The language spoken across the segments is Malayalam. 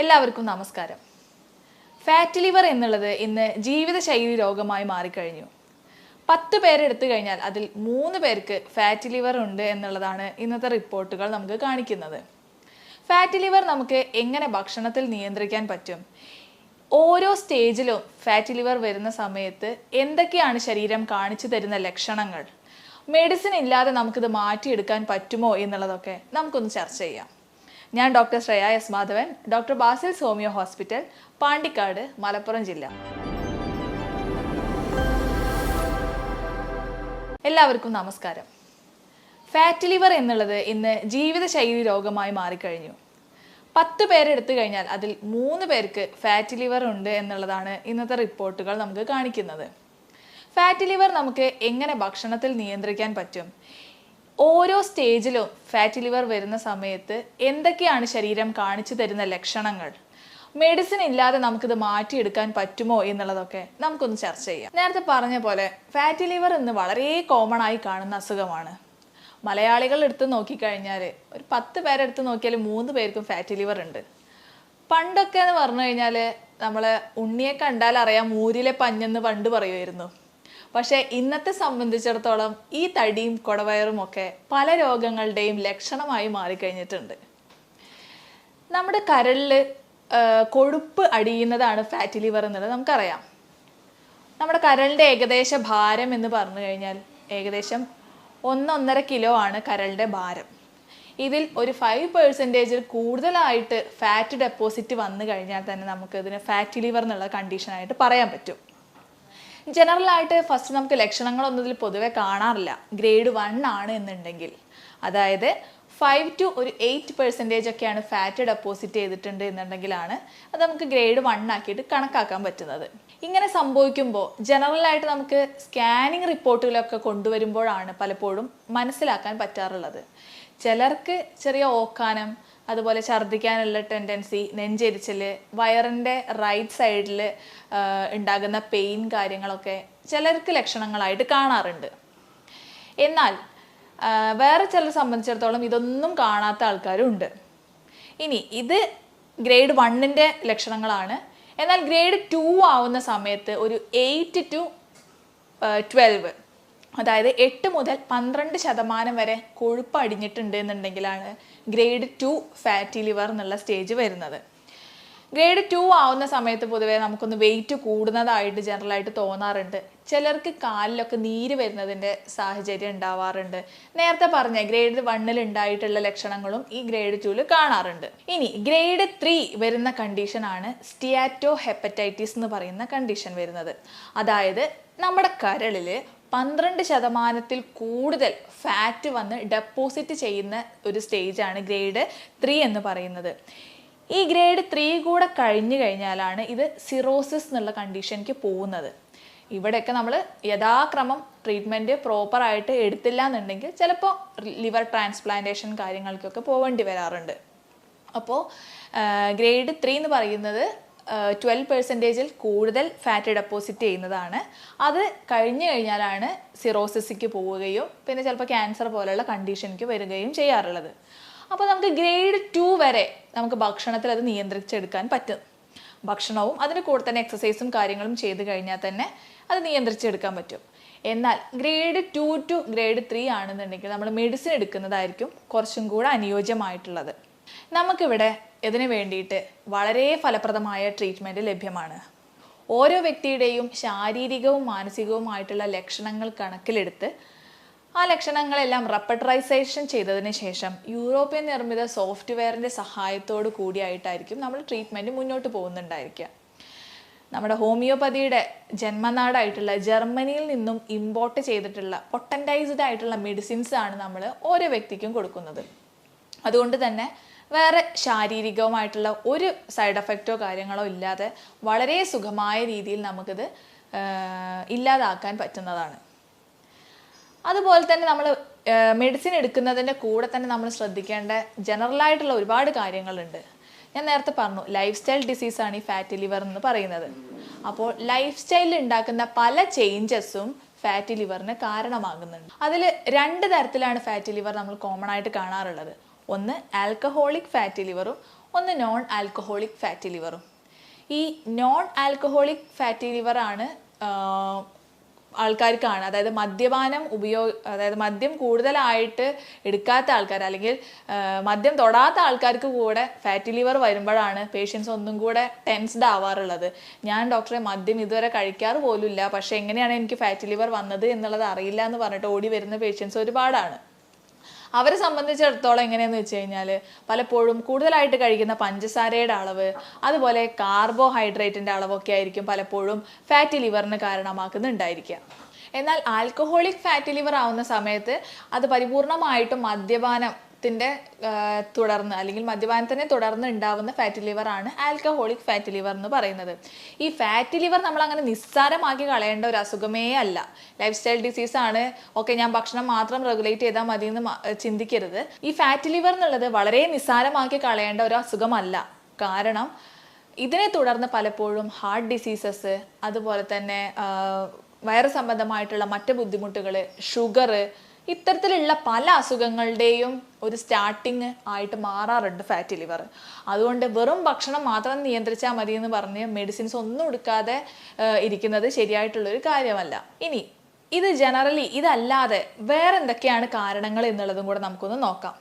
എല്ലാവർക്കും നമസ്കാരം. ഫാറ്റ് ലിവർ എന്നുള്ളത് ഇന്ന് ജീവിതശൈലി രോഗമായി മാറിക്കഴിഞ്ഞു. പത്ത് പേരെടുത്തു കഴിഞ്ഞാൽ അതിൽ മൂന്ന് പേർക്ക് ഫാറ്റ് ലിവർ ഉണ്ട് എന്നുള്ളതാണ് ഇന്നത്തെ റിപ്പോർട്ടുകൾ നമുക്ക് കാണിക്കുന്നത്. ഫാറ്റ് ലിവർ നമുക്ക് എങ്ങനെ ഭക്ഷണത്തിൽ നിയന്ത്രിക്കാൻ പറ്റും? ഓരോ സ്റ്റേജിലും ഫാറ്റ് ലിവർ വരുന്ന സമയത്ത് എന്തൊക്കെയാണ് ശരീരം കാണിച്ചു തരുന്ന ലക്ഷണങ്ങൾ? മെഡിസിൻ ഇല്ലാതെ നമുക്കിത് മാറ്റിയെടുക്കാൻ പറ്റുമോ എന്നുള്ളതൊക്കെ നമുക്കൊന്ന് ചർച്ച ചെയ്യാം. ഞാൻ doctor Shreya S Madhavan doctor Basil homeo hospital Pandikkad Malappuram ജില്ല. എല്ലാവർക്കും നമസ്കാരം. ഫാറ്റ് ലിവർ എന്നുള്ളത് ഇന്ന് ജീവിതശൈലി രോഗമായി മാറിക്കഴിഞ്ഞു. പത്ത് പേരെടുത്തു കഴിഞ്ഞാൽ അതിൽ മൂന്ന് പേർക്ക് ഫാറ്റ് ലിവർ ഉണ്ട് എന്നുള്ളതാണ് ഇന്നത്തെ റിപ്പോർട്ടുകൾ നമുക്ക് കാണിക്കുന്നത്. ഫാറ്റ് ലിവർ നമുക്ക് എങ്ങനെ ഭക്ഷണത്തിൽ നിയന്ത്രിക്കാൻ പറ്റും? ഓരോ സ്റ്റേജിലും ഫാറ്റി ലിവർ വരുന്ന സമയത്ത് എന്തൊക്കെയാണ് ശരീരം കാണിച്ചു തരുന്ന ലക്ഷണങ്ങൾ? മെഡിസിൻ ഇല്ലാതെ നമുക്കിത് മാറ്റിയെടുക്കാൻ പറ്റുമോ എന്നുള്ളതൊക്കെ നമുക്കൊന്ന് ചർച്ച ചെയ്യാം. നേരത്തെ പറഞ്ഞ പോലെ ഫാറ്റി ലിവർ ഇന്ന് വളരെ കോമൺ ആയി കാണുന്ന അസുഖമാണ്. മലയാളികൾ എടുത്ത് നോക്കിക്കഴിഞ്ഞാൽ ഒരു പത്ത് പേരെടുത്ത് നോക്കിയാൽ മൂന്ന് പേർക്കും ഫാറ്റി ലിവർ ഉണ്ട്. പണ്ടൊക്കെ എന്ന് പറഞ്ഞു കഴിഞ്ഞാൽ നമ്മൾ ഉണ്ണിയെ കണ്ടാൽ അറിയാം മൂരിലെ പഞ്ഞെന്ന് പണ്ട് പറയുമായിരുന്നു. പക്ഷേ ഇന്നത്തെ സംബന്ധിച്ചിടത്തോളം ഈ തടിയും കുടവയറും ഒക്കെ പല രോഗങ്ങളുടെയും ലക്ഷണമായി മാറിക്കഴിഞ്ഞിട്ടുണ്ട്. നമ്മുടെ കരളിൽ കൊഴുപ്പ് അടിയുന്നതാണ് ഫാറ്റി ലിവർ എന്നുള്ളത് നമുക്കറിയാം. നമ്മുടെ കരളിന്റെ ഏകദേശ ഭാരം എന്ന് പറഞ്ഞു കഴിഞ്ഞാൽ ഏകദേശം ഒന്നൊന്നര കിലോ ആണ് കരളിന്റെ ഭാരം. ഇതിൽ ഒരു ഫൈവ് പെർസെന്റേജിൽ കൂടുതലായിട്ട് ഫാറ്റ് ഡെപ്പോസിറ്റ് വന്നു കഴിഞ്ഞാൽ തന്നെ നമുക്ക് ഫാറ്റി ഫാറ്റ് ലിവർ എന്നുള്ള കണ്ടീഷനായിട്ട് പറയാൻ പറ്റും. ജനറൽ ആയിട്ട് ഫസ്റ്റ് നമുക്ക് ലക്ഷണങ്ങളൊന്നും ഇതിൽ പൊതുവെ കാണാറില്ല. ഗ്രേഡ് വൺ ആണ് എന്നുണ്ടെങ്കിൽ. അതായത് ഫൈവ് ടു ഒരു എയ്റ്റ് പെർസെന്റേജ് ഒക്കെയാണ് ഫാറ്റ് ഡെപ്പോസിറ്റ് ചെയ്തിട്ടുണ്ട് എന്നുണ്ടെങ്കിലാണ് അത് നമുക്ക് ഗ്രേഡ് വൺ ആക്കിയിട്ട് കണക്കാക്കാൻ പറ്റുന്നത്. ഇങ്ങനെ സംഭവിക്കുമ്പോൾ ജനറലായിട്ട് നമുക്ക് സ്കാനിങ് റിപ്പോർട്ടുകളൊക്കെ കൊണ്ടുവരുമ്പോഴാണ് പലപ്പോഴും മനസ്സിലാക്കാൻ പറ്റാറുള്ളത്. ചിലർക്ക് ചെറിയ ഓക്കാനം അതുപോലെ ഛർദ്ദിക്കാനുള്ള ടെൻഡൻസി നെഞ്ചെരിച്ചിൽ വയറിന്റെ റൈറ്റ് സൈഡിൽ ഉണ്ടാകുന്ന പെയിൻ കാര്യങ്ങളൊക്കെ ചിലർക്ക് ലക്ഷണങ്ങളായിട്ട് കാണാറുണ്ട്. എന്നാൽ വേറെ ചിലരെ സംബന്ധിച്ചിടത്തോളം ഇതൊന്നും കാണാത്ത ആൾക്കാരും ഉണ്ട് ഇനി ഇത് ഗ്രേഡ് വണ്ണിന്റെ ലക്ഷണങ്ങളാണ്. എന്നാൽ ഗ്രേഡ് ടു ആവുന്ന സമയത്ത് ഒരു എയ്റ്റ് ടു ട്വൽവ് അതായത് എട്ട് മുതൽ പന്ത്രണ്ട് ശതമാനം വരെ കൊഴുപ്പ് അടിഞ്ഞിട്ടുണ്ട് എന്നുണ്ടെങ്കിലാണ് ഗ്രേഡ് ടു ഫാറ്റി ലിവർ എന്നുള്ള സ്റ്റേജ് വരുന്നത്. ഗ്രേഡ് ടു ആവുന്ന സമയത്ത് പൊതുവെ നമുക്കൊന്ന് വെയിറ്റ് കൂടുന്നതായിട്ട് ജനറലായിട്ട് തോന്നാറുണ്ട്. ചിലർക്ക് കാലിലൊക്കെ നീര് വരുന്നതിന്റെ സാഹചര്യം ഉണ്ടാവാറുണ്ട്. നേരത്തെ പറഞ്ഞ ഗ്രേഡ് വണ്ണിൽ ഉണ്ടായിട്ടുള്ള ലക്ഷണങ്ങളും ഈ ഗ്രേഡ് ടുവിൽ കാണാറുണ്ട്. ഇനി ഗ്രേഡ് ത്രീ വരുന്ന കണ്ടീഷനാണ് സ്റ്റിയാറ്റോ ഹെപ്പറ്റൈറ്റിസ് എന്ന് പറയുന്ന കണ്ടീഷൻ വരുന്നത്. അതായത് നമ്മുടെ കരളിൽ പന്ത്രണ്ട് ശതമാനത്തിൽ കൂടുതൽ ഫാറ്റ് വന്ന് ഡെപ്പോസിറ്റ് ചെയ്യുന്ന ഒരു സ്റ്റേജാണ് ഗ്രേഡ് ത്രീ എന്ന് പറയുന്നത്. ഈ ഗ്രേഡ് ത്രീ കൂടെ കഴിഞ്ഞു കഴിഞ്ഞാലാണ് ഇത് സിറോസിസ് എന്നുള്ള കണ്ടീഷനിലേക്ക് പോകുന്നത്. ഇവിടെയൊക്കെ നമ്മൾ യഥാക്രമം ട്രീറ്റ്മെന്റ് പ്രോപ്പറായിട്ട് എടുത്തില്ല എന്നുണ്ടെങ്കിൽ ചിലപ്പോൾ ലിവർ ട്രാൻസ്പ്ലാന്റേഷൻ കാര്യങ്ങൾക്കൊക്കെ പോവേണ്ടി വരാറുണ്ട്. അപ്പോൾ ഗ്രേഡ് ത്രീ എന്ന് പറയുന്നത് ട്വൽവ് പെർസെന്റേജിൽ കൂടുതൽ ഫാറ്റ് ഡെപ്പോസിറ്റ് ചെയ്യുന്നതാണ്. അത് കഴിഞ്ഞു കഴിഞ്ഞാലാണ് സിറോസിസിക്ക് പോവുകയും പിന്നെ ചിലപ്പോൾ ക്യാൻസർ പോലെയുള്ള കണ്ടീഷനിക്ക് വരികയും ചെയ്യാറുള്ളത്. അപ്പോൾ നമുക്ക് ഗ്രേഡ് ടു വരെ നമുക്ക് ഭക്ഷണത്തിൽ അത് നിയന്ത്രിച്ചെടുക്കാൻ പറ്റും. ഭക്ഷണവും അതിന് കൂടെ തന്നെ എക്സസൈസും കാര്യങ്ങളും ചെയ്ത് കഴിഞ്ഞാൽ തന്നെ അത് നിയന്ത്രിച്ചെടുക്കാൻ പറ്റും. എന്നാൽ grade two to grade three ആണെന്നുണ്ടെങ്കിൽ നമ്മൾ മെഡിസിൻ എടുക്കുന്നതായിരിക്കും കുറച്ചും കൂടെ അനുയോജ്യമായിട്ടുള്ളത്. നമുക്കിവിടെ ഇതിന് വേണ്ടിയിട്ട് വളരെ ഫലപ്രദമായ ട്രീറ്റ്മെന്റ് ലഭ്യമാണ്. ഓരോ വ്യക്തിയുടെയും ശാരീരികവും മാനസികവുമായിട്ടുള്ള ലക്ഷണങ്ങൾ കണക്കിലെടുത്ത് ആ ലക്ഷണങ്ങളെല്ലാം റെപ്പട്രൈസേഷൻ ചെയ്തതിന് ശേഷം യൂറോപ്യൻ നിർമ്മിത സോഫ്റ്റ്വെയറിന്റെ സഹായത്തോടു കൂടിയായിട്ടായിരിക്കും നമ്മൾ ട്രീറ്റ്മെന്റ് മുന്നോട്ട് പോകുന്നുണ്ടായിരിക്കുക. നമ്മുടെ ഹോമിയോപ്പതിയുടെ ജന്മനാടായിട്ടുള്ള ജർമ്മനിയിൽ നിന്നും ഇമ്പോർട്ട് ചെയ്തിട്ടുള്ള പൊട്ടന്റൈസ്ഡ് ആയിട്ടുള്ള മെഡിസിൻസ് ആണ് നമ്മൾ ഓരോ വ്യക്തിക്കും കൊടുക്കുന്നത്. അതുകൊണ്ട് തന്നെ വേറെ ശാരീരികവുമായിട്ടുള്ള ഒരു സൈഡ് എഫക്റ്റോ കാര്യങ്ങളോ ഇല്ലാതെ വളരെ സുഖമായ രീതിയിൽ നമുക്കിത് ഇല്ലാതാക്കാൻ പറ്റുന്നതാണ്. അതുപോലെ തന്നെ നമ്മൾ മെഡിസിൻ എടുക്കുന്നതിന്റെ കൂടെ തന്നെ നമ്മൾ ശ്രദ്ധിക്കേണ്ട ജനറലായിട്ടുള്ള ഒരുപാട് കാര്യങ്ങളുണ്ട്. ഞാൻ നേരത്തെ പറഞ്ഞു ലൈഫ് സ്റ്റൈൽ ഡിസീസാണ് ഈ ഫാറ്റി ലിവർ എന്ന് പറയുന്നത്. അപ്പോൾ ലൈഫ് സ്റ്റൈലിൽ ഉണ്ടാക്കുന്ന പല ചേഞ്ചസും ഫാറ്റി ലിവറിന് കാരണമാകുന്നുണ്ട്. അതിൽ രണ്ട് തരത്തിലാണ് ഫാറ്റി ലിവർ നമ്മൾ കോമൺ ആയിട്ട് കാണാറുള്ളത്. ഒന്ന് ആൽക്കഹോളിക് ഫാറ്റി ലിവറും ഒന്ന് നോൺ ആൽക്കഹോളിക് ഫാറ്റി ലിവറും ഈ നോൺ ആൽക്കഹോളിക് ഫാറ്റി ലിവറാണ് ആൾക്കാർക്കാണ് അതായത് മദ്യപാനം ഉപയോഗ അതായത് മദ്യം കൂടുതലായിട്ട് എടുക്കാത്ത ആൾക്കാർ അല്ലെങ്കിൽ മദ്യം തൊടാത്ത ആൾക്കാർക്ക് കൂടെ ഫാറ്റി ലിവർ വരുമ്പോഴാണ് പേഷ്യൻസ് ഒന്നും കൂടെ ടെൻസ്ഡ് ആവാറുള്ളത്. ഞാൻ ഡോക്ടറെ മദ്യം ഇതുവരെ കഴിക്കാറ് പോലുമില്ല. പക്ഷെ എങ്ങനെയാണ് എനിക്ക് ഫാറ്റി ലിവർ വന്നത് എന്നുള്ളത് അറിയില്ല എന്ന് പറഞ്ഞിട്ട് ഓടി വരുന്ന പേഷ്യൻസ് ഒരുപാടാണ്. അവരെ സംബന്ധിച്ചിടത്തോളം എങ്ങനെയാന്ന് വെച്ച് കഴിഞ്ഞാൽ പലപ്പോഴും കൂടുതലായിട്ട് കഴിക്കുന്ന പഞ്ചസാരയുടെ അളവ് അതുപോലെ കാർബോഹൈഡ്രേറ്റിന്റെ അളവൊക്കെ ആയിരിക്കും പലപ്പോഴും ഫാറ്റി ലിവറിന് കാരണമാക്കുന്നുണ്ടായിരിക്കുക. എന്നാൽ ആൽക്കഹോളിക് ഫാറ്റി ലിവർ ആവുന്ന സമയത്ത് അത് പരിപൂർണമായിട്ടും മദ്യപാനത്തിന്റെ ആ, തുടർന്ന് അല്ലെങ്കിൽ മദ്യപാനത്തിനെ തുടർന്ന് ഉണ്ടാവുന്ന ഫാറ്റി ലിവർ ആണ് ആൽക്കഹോളിക് ഫാറ്റി ലിവർ എന്ന് പറയുന്നത്. ഈ ഫാറ്റി ലിവർ നമ്മൾ അങ്ങനെ നിസ്സാരമാക്കി കളയേണ്ട ഒരു അസുഖമേ അല്ല. ലൈഫ് സ്റ്റൈൽ ഡിസീസ് ആണ്. ഓക്കെ ഞാൻ ഭക്ഷണം മാത്രം റെഗുലേറ്റ് ചെയ്താൽ മതി എന്ന് ചിന്തിക്കരുത്. ഈ ഫാറ്റി ലിവർ എന്നുള്ളത് വളരെ നിസ്സാരമാക്കി കളയേണ്ട ഒരു അസുഖമല്ല. കാരണം ഇതിനെ തുടർന്ന് പലപ്പോഴും ഹാർട്ട് ഡിസീസസ് അതുപോലെ തന്നെ വയറ് സംബന്ധമായിട്ടുള്ള മറ്റ് ബുദ്ധിമുട്ടുകൾ ഷുഗർ ഇത്തരത്തിലുള്ള പല അസുഖങ്ങളുടെയും ഒരു സ്റ്റാർട്ടിങ് ആയിട്ട് മാറാറുണ്ട് ഫാറ്റി ലിവർ അതുകൊണ്ട് വെറും ഭക്ഷണം മാത്രം നിയന്ത്രിച്ചാൽ മതി എന്ന് പറഞ്ഞ് മെഡിസിൻസ് ഒന്നും എടുക്കാതെ ഇരിക്കുന്നത് ശരിയായിട്ടുള്ളൊരു കാര്യമല്ല. ഇനി ഇത് ജനറലി ഇതല്ലാതെ വേറെ എന്തൊക്കെയാണ് കാരണങ്ങൾ എന്നുള്ളതും കൂടെ നമുക്കൊന്ന് നോക്കാം.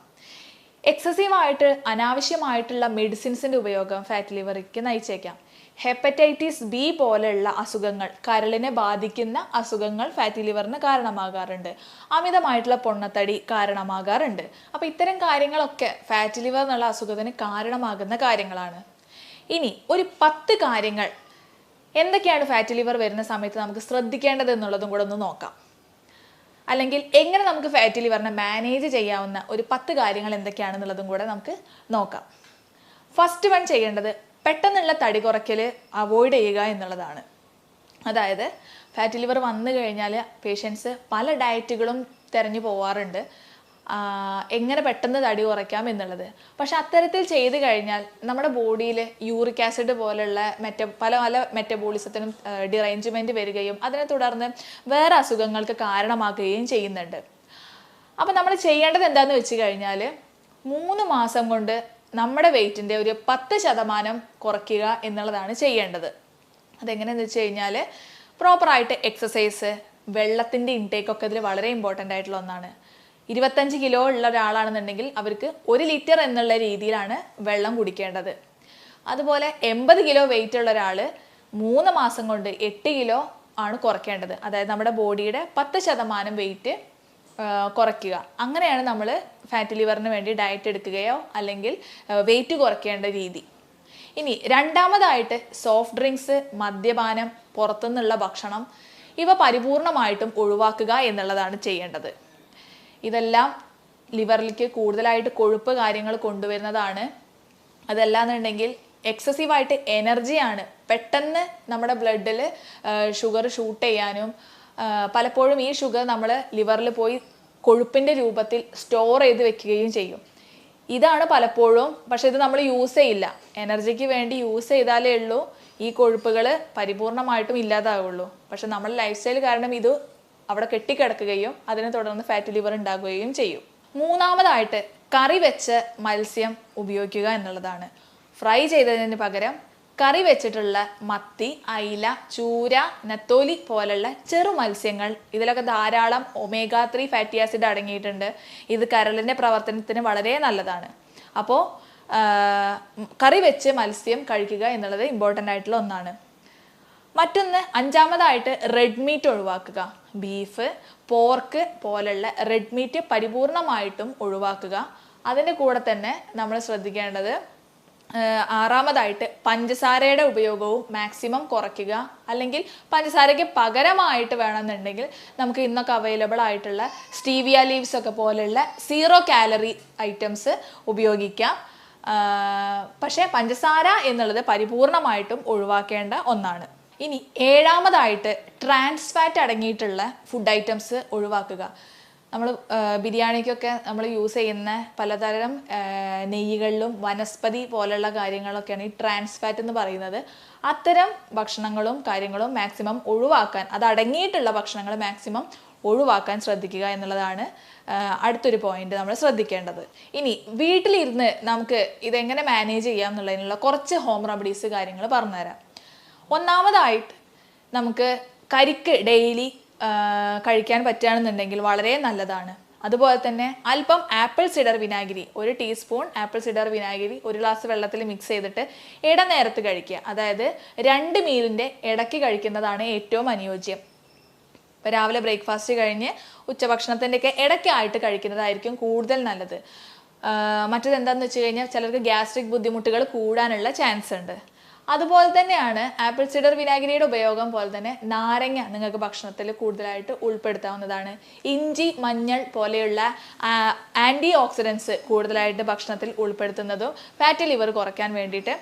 എക്സസീവായിട്ട് അനാവശ്യമായിട്ടുള്ള മെഡിസിൻസിന്റെ ഉപയോഗം ഫാറ്റ് ലിവറിക്ക് നയിച്ചേക്കാം. ഹെപ്പറ്റൈറ്റിസ് ബി പോലെയുള്ള അസുഖങ്ങൾ കരളിനെ ബാധിക്കുന്ന അസുഖങ്ങൾ ഫാറ്റി ലിവറിന് കാരണമാകാറുണ്ട്. അമിതമായിട്ടുള്ള പൊണ്ണത്തടി കാരണമാകാറുണ്ട്. അപ്പോൾ ഇത്തരം കാര്യങ്ങളൊക്കെ ഫാറ്റി ലിവർ എന്നുള്ള അസുഖത്തിന് കാരണമാകുന്ന കാര്യങ്ങളാണ്. ഇനി ഒരു പത്ത് കാര്യങ്ങൾ. എന്തൊക്കെയാണ് ഫാറ്റി ലിവർ വരുന്ന സമയത്ത് നമുക്ക് ശ്രദ്ധിക്കേണ്ടത് എന്നുള്ളതും കൂടെ ഒന്ന് നോക്കാം. അല്ലെങ്കിൽ എങ്ങനെ നമുക്ക് ഫാറ്റി ലിവറിനെ മാനേജ് ചെയ്യാവുന്ന ഒരു പത്ത് കാര്യങ്ങൾ എന്തൊക്കെയാണെന്നുള്ളതും കൂടെ നമുക്ക് നോക്കാം. ഫസ്റ്റ് വൺ ചെയ്യേണ്ടത് പെട്ടെന്നുള്ള തടി കുറയ്ക്കൽ അവോയ്ഡ് ചെയ്യുക എന്നുള്ളതാണ്. അതായത് ഫാറ്റ് ലിവർ വന്നു കഴിഞ്ഞാൽ പേഷ്യൻസ് പല ഡയറ്റുകളും തിരഞ്ഞു പോവാറുണ്ട്. എങ്ങനെ പെട്ടെന്ന് തടി കുറയ്ക്കാം എന്നുള്ളത്. പക്ഷെ അത്തരത്തിൽ ചെയ്തു കഴിഞ്ഞാൽ നമ്മുടെ ബോഡിയിൽ യൂറിക് ആസിഡ് പോലുള്ള മെറ്റ പല പല മെറ്റബോളിസത്തിനും ഡിറേഞ്ച്മെന്റ് വരികയും അതിനെ തുടർന്ന് വേറെ അസുഖങ്ങൾക്ക് കാരണമാക്കുകയും ചെയ്യുന്നുണ്ട്. അപ്പം നമ്മൾ ചെയ്യേണ്ടത് എന്താണെന്ന് വെച്ച് കഴിഞ്ഞാൽ മൂന്ന് മാസം കൊണ്ട് നമ്മുടെ വെയിറ്റിന്റെ ഒരു പത്ത് ശതമാനം കുറയ്ക്കുക എന്നുള്ളതാണ് ചെയ്യേണ്ടത്. അതെങ്ങനെയെന്ന് വെച്ച് കഴിഞ്ഞാൽ പ്രോപ്പറായിട്ട് എക്സസൈസ് വെള്ളത്തിന്റെ ഇൻടേക്ക് ഒക്കെ ഇതിൽ വളരെ ഇമ്പോർട്ടന്റ് ആയിട്ടുള്ള ഒന്നാണ്. ഇരുപത്തഞ്ച് കിലോ ഉള്ള ഒരാളാണെന്നുണ്ടെങ്കിൽ അവർക്ക് ഒരു ലിറ്റർ എന്നുള്ള രീതിയിലാണ് വെള്ളം കുടിക്കേണ്ടത്. അതുപോലെ എൺപത് കിലോ വെയിറ്റ് ഉള്ള ഒരാൾ മൂന്ന് മാസം കൊണ്ട് എട്ട് കിലോ ആണ് കുറയ്ക്കേണ്ടത്. അതായത് നമ്മുടെ ബോഡിയുടെ പത്ത് ശതമാനം വെയിറ്റ് കുറയ്ക്കുക. അങ്ങനെയാണ് നമ്മൾ ഫാറ്റ് ലിവറിന് വേണ്ടി ഡയറ്റ് എടുക്കുകയോ അല്ലെങ്കിൽ വെയിറ്റ് കുറയ്ക്കേണ്ട രീതി. ഇനി രണ്ടാമതായിട്ട് സോഫ്റ്റ് ഡ്രിങ്ക്സ് മദ്യപാനം പുറത്തുനിന്നുള്ള ഭക്ഷണം ഇവ പരിപൂർണമായിട്ടും ഒഴിവാക്കുക എന്നുള്ളതാണ് ചെയ്യേണ്ടത്. ഇതെല്ലാം ലിവറിലേക്ക് കൂടുതലായിട്ട് കൊഴുപ്പ് കാര്യങ്ങൾ കൊണ്ടുവരുന്നതാണ്. അതല്ലാന്നുണ്ടെങ്കിൽ എക്സസീവായിട്ട് എനർജിയാണ് പെട്ടെന്ന് നമ്മുടെ ബ്ലഡിൽ ഷുഗർ ഷൂട്ട് ചെയ്യാനും പലപ്പോഴും ഈ ഷുഗർ നമ്മൾ ലിവറിൽ പോയി കൊഴുപ്പിന്റെ രൂപത്തിൽ സ്റ്റോർ ചെയ്ത് വെക്കുകയും ചെയ്യും. ഇതാണ് പലപ്പോഴും പക്ഷേ ഇത് നമ്മൾ യൂസ് ചെയ്യില്ല. എനർജിക്ക് വേണ്ടി യൂസ് ചെയ്താലേ ഉള്ളൂ ഈ കൊഴുപ്പുകൾ പരിപൂർണമായിട്ടും ഇല്ലാതാവുള്ളൂ. പക്ഷെ നമ്മൾ ലൈഫ് സ്റ്റൈൽ കാരണം ഇത് അവിടെ കെട്ടിക്കിടക്കുകയും അതിനെ തുടർന്ന് ഫാറ്റ് ലിവർ ഉണ്ടാകുകയും ചെയ്യും. മൂന്നാമതായിട്ട് കറി വെച്ച് മത്സ്യം ഉപയോഗിക്കുക എന്നുള്ളതാണ്. ഫ്രൈ ചെയ്തതിന് പകരം കറി വെച്ചിട്ടുള്ള മത്തി അയില ചൂര നത്തോലി പോലുള്ള ചെറു മത്സ്യങ്ങൾ. ഇതിലൊക്കെ ധാരാളം ഒമേഗ ത്രീ ഫാറ്റി ആസിഡ് അടങ്ങിയിട്ടുണ്ട്. ഇത് കരളിന്റെ പ്രവർത്തനത്തിന് വളരെ നല്ലതാണ്. അപ്പോൾ കറി വെച്ച് മത്സ്യം കഴിക്കുക എന്നുള്ളത് ഇമ്പോർട്ടന്റ് ആയിട്ടുള്ള ഒന്നാണ്. മറ്റൊന്ന് അഞ്ചാമതായിട്ട് റെഡ് മീറ്റ് ഒഴിവാക്കുക. ബീഫ് പോർക്ക് പോലുള്ള റെഡ് മീറ്റ് പരിപൂർണമായിട്ടും ഒഴിവാക്കുക. അതിന്റെ കൂടെ തന്നെ നമ്മൾ ശ്രദ്ധിക്കേണ്ടത് ആറാമതായിട്ട് പഞ്ചസാരയുടെ ഉപയോഗവും മാക്സിമം കുറയ്ക്കുക. അല്ലെങ്കിൽ പഞ്ചസാരയ്ക്ക് പകരമായിട്ട് വേണമെന്നുണ്ടെങ്കിൽ നമുക്ക് ഇന്നൊക്കെ അവൈലബിൾ ആയിട്ടുള്ള സ്റ്റീവിയ ലീവ്സ് ഒക്കെ പോലെയുള്ള സീറോ കാലറി ഐറ്റംസ് ഉപയോഗിക്കാം. പക്ഷേ പഞ്ചസാര എന്നുള്ളത് പരിപൂർണമായിട്ടും ഒഴിവാക്കേണ്ട ഒന്നാണ്. ഇനി ഏഴാമതായിട്ട് ട്രാൻസ് ഫാറ്റ് അടങ്ങിയിട്ടുള്ള ഫുഡ് ഐറ്റംസ് ഒഴിവാക്കുക. നമ്മൾ ബിരിയാണിക്കൊക്കെ നമ്മൾ യൂസ് ചെയ്യുന്ന പലതരം നെയ്യുകളിലും വനസ്പതി പോലുള്ള കാര്യങ്ങളൊക്കെയാണ് ഈ ട്രാൻസ് ഫാറ്റ് എന്ന് പറയുന്നത്. അത്തരം ഭക്ഷണങ്ങളും കാര്യങ്ങളും മാക്സിമം ഒഴിവാക്കാൻ അത് അടങ്ങിയിട്ടുള്ള ഭക്ഷണങ്ങൾ മാക്സിമം ഒഴിവാക്കാൻ ശ്രദ്ധിക്കുക എന്നുള്ളതാണ് അടുത്തൊരു പോയിന്റ് നമ്മൾ ശ്രദ്ധിക്കേണ്ടത്. ഇനി വീട്ടിലിരുന്ന് നമുക്ക് ഇതെങ്ങനെ മാനേജ് ചെയ്യാം എന്നുള്ളതിനുള്ള കുറച്ച് ഹോം റെമഡീസ് കാര്യങ്ങൾ പറഞ്ഞുതരാം. ഒന്നാമതായിട്ട് നമുക്ക് കരിക്ക് ഡെയിലി കഴിക്കാൻ പറ്റുകയാണെന്നുണ്ടെങ്കിൽ വളരെ നല്ലതാണ്. അതുപോലെ തന്നെ അല്പം ആപ്പിൾ സിഡർ വിനാഗിരി ഒരു ടീസ്പൂൺ ആപ്പിൾ സിഡർ വിനാഗിരി ഒരു ഗ്ലാസ് വെള്ളത്തിൽ മിക്സ് ചെയ്തിട്ട് ഇടനേരത്ത് കഴിക്കുക. അതായത് രണ്ട് മീലിന്റെ ഇടയ്ക്ക് കഴിക്കുന്നതാണ് ഏറ്റവും അനുയോജ്യം. ഇപ്പോൾ രാവിലെ ബ്രേക്ക്ഫാസ്റ്റ് കഴിഞ്ഞ് ഉച്ചഭക്ഷണത്തിന്റെയൊക്കെ ഇടയ്ക്കായിട്ട് കഴിക്കുന്നതായിരിക്കും കൂടുതൽ നല്ലത്. ആഹ് മറ്റേത് എന്താണെന്ന് വെച്ച് കഴിഞ്ഞാൽ ചിലർക്ക് ഗ്യാസ്ട്രിക് ബുദ്ധിമുട്ടുകൾ കൂടാനുള്ള ചാൻസ് ഉണ്ട്. അതുപോലെ തന്നെയാണ് ആപ്പിൾ സിഡർ വിനാഗിരിയുടെ ഉപയോഗം പോലെ തന്നെ നാരങ്ങ നിങ്ങൾക്ക് ഭക്ഷണത്തിൽ കൂടുതലായിട്ട് ഉൾപ്പെടുത്താവുന്നതാണ്. ഇഞ്ചി മഞ്ഞൾ പോലെയുള്ള ആന്റി ഓക്സിഡൻസ് കൂടുതലായിട്ട് ഭക്ഷണത്തിൽ ഉൾപ്പെടുത്തുന്നതും ഫാറ്റി ലിവർ കുറയ്ക്കാൻ വേണ്ടിയിട്ട്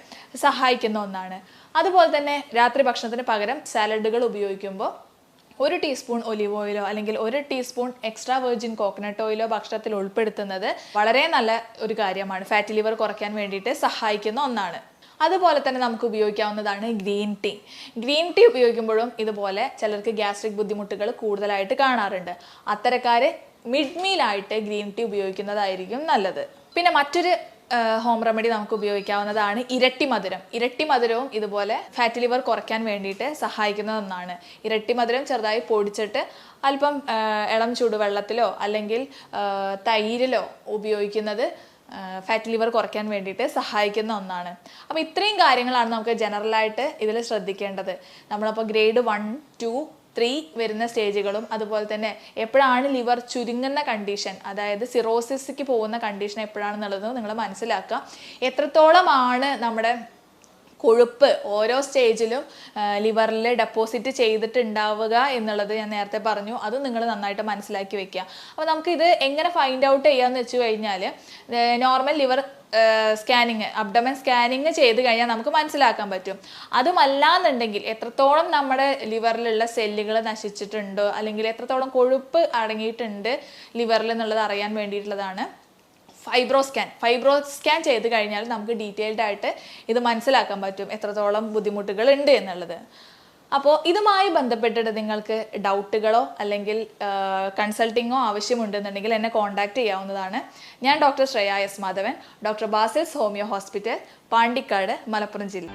സഹായിക്കുന്ന ഒന്നാണ്. അതുപോലെ തന്നെ രാത്രി ഭക്ഷണത്തിന് പകരം സാലഡുകൾ ഉപയോഗിക്കുമ്പോൾ ഒരു ടീസ്പൂൺ ഒലിവ് ഓയിലോ അല്ലെങ്കിൽ ഒരു ടീസ്പൂൺ എക്സ്ട്രാ വെർജിൻ കോക്കനട്ട് ഓയിലോ ഭക്ഷണത്തിൽ ഉൾപ്പെടുത്തുന്നത് വളരെ നല്ല ഒരു കാര്യമാണ്. ഫാറ്റി ലിവർ കുറയ്ക്കാൻ വേണ്ടിയിട്ട് സഹായിക്കുന്ന ഒന്നാണ്. അതുപോലെ തന്നെ നമുക്ക് ഉപയോഗിക്കാവുന്നതാണ് ഗ്രീൻ ടീ. ഗ്രീൻ ടീ ഉപയോഗിക്കുമ്പോഴും ഇതുപോലെ ചിലർക്ക് ഗ്യാസ്ട്രിക് ബുദ്ധിമുട്ടുകൾ കൂടുതലായിട്ട് കാണാറുണ്ട്. അത്തരക്കാർ മിഡ് മീലായിട്ട് ഗ്രീൻ ടീ ഉപയോഗിക്കുന്നതായിരിക്കും നല്ലത്. പിന്നെ മറ്റൊരു ഹോം റെമഡി നമുക്ക് ഉപയോഗിക്കാവുന്നതാണ് ഇരട്ടി മധുരം. ഇരട്ടി മധുരവും ഇതുപോലെ ഫാറ്റ് ലിവർ കുറയ്ക്കാൻ വേണ്ടിയിട്ട് സഹായിക്കുന്ന ഒന്നാണ്. ഇരട്ടി മധുരം ചെറുതായി പൊടിച്ചിട്ട് അല്പം ഇളം ചൂടുവെള്ളത്തിലോ അല്ലെങ്കിൽ തൈരിലോ ഉപയോഗിക്കുന്നത് ഫാറ്റി ലിവർ കുറയ്ക്കാൻ വേണ്ടിയിട്ട് സഹായിക്കുന്ന ഒന്നാണ്. അപ്പോൾ ഇത്രയും കാര്യങ്ങളാണ് നമുക്ക് ജനറലായിട്ട് ഇതിൽ ശ്രദ്ധിക്കേണ്ടത്. നമ്മളപ്പോൾ ഗ്രേഡ് വൺ ടു ത്രീ വരുന്ന സ്റ്റേജുകളും അതുപോലെ തന്നെ എപ്പോഴാണ് ലിവർ ചുരുങ്ങുന്ന കണ്ടീഷൻ അതായത് സിറോസിസ്ക്ക് പോകുന്ന കണ്ടീഷൻ എപ്പോഴാണെന്നുള്ളത് നിങ്ങൾ മനസ്സിലാക്കുക. എത്രത്തോളമാണ് നമ്മുടെ കൊഴുപ്പ് ഓരോ സ്റ്റേജിലും ലിവറിൽ ഡെപ്പോസിറ്റ് ചെയ്തിട്ടുണ്ടാവുക എന്നുള്ളത് ഞാൻ നേരത്തെ പറഞ്ഞു. അത് നിങ്ങൾ നന്നായിട്ട് മനസ്സിലാക്കി വെക്കുക. അപ്പോൾ നമുക്കിത് എങ്ങനെ ഫൈൻഡ് ഔട്ട് ചെയ്യാമെന്ന് വെച്ച് കഴിഞ്ഞാൽ normal liver scanning abdomen scanning ചെയ്ത് കഴിഞ്ഞാൽ നമുക്ക് മനസ്സിലാക്കാൻ പറ്റും. അതുമല്ലാന്നുണ്ടെങ്കിൽ എത്രത്തോളം നമ്മുടെ ലിവറിലുള്ള സെല്ലുകൾ നശിച്ചിട്ടുണ്ടോ അല്ലെങ്കിൽ എത്രത്തോളം കൊഴുപ്പ് അടങ്ങിയിട്ടുണ്ട് ലിവറിൽ എന്നുള്ളത് അറിയാൻ വേണ്ടിയിട്ടുള്ളതാണ്. Fibro scan. ഫൈബ്രോ സ്കാൻ ചെയ്ത് കഴിഞ്ഞാൽ നമുക്ക് ഡീറ്റെയിൽഡ് ആയിട്ട് ഇത് മനസ്സിലാക്കാൻ പറ്റും എത്രത്തോളം ബുദ്ധിമുട്ടുകൾ ഉണ്ട് എന്നുള്ളത്. അപ്പോൾ ഇതുമായി ബന്ധപ്പെട്ടിട്ട് നിങ്ങൾക്ക് ഡൗട്ടുകളോ അല്ലെങ്കിൽ കൺസൾട്ടിങ്ങോ ആവശ്യമുണ്ടെന്നുണ്ടെങ്കിൽ എന്നെ കോൺടാക്ട് ചെയ്യാവുന്നതാണ്. ഞാൻ doctor Shreya S Madhavan doctor Basil's homeo hospital Pandikkad Malappuram ജില്ല.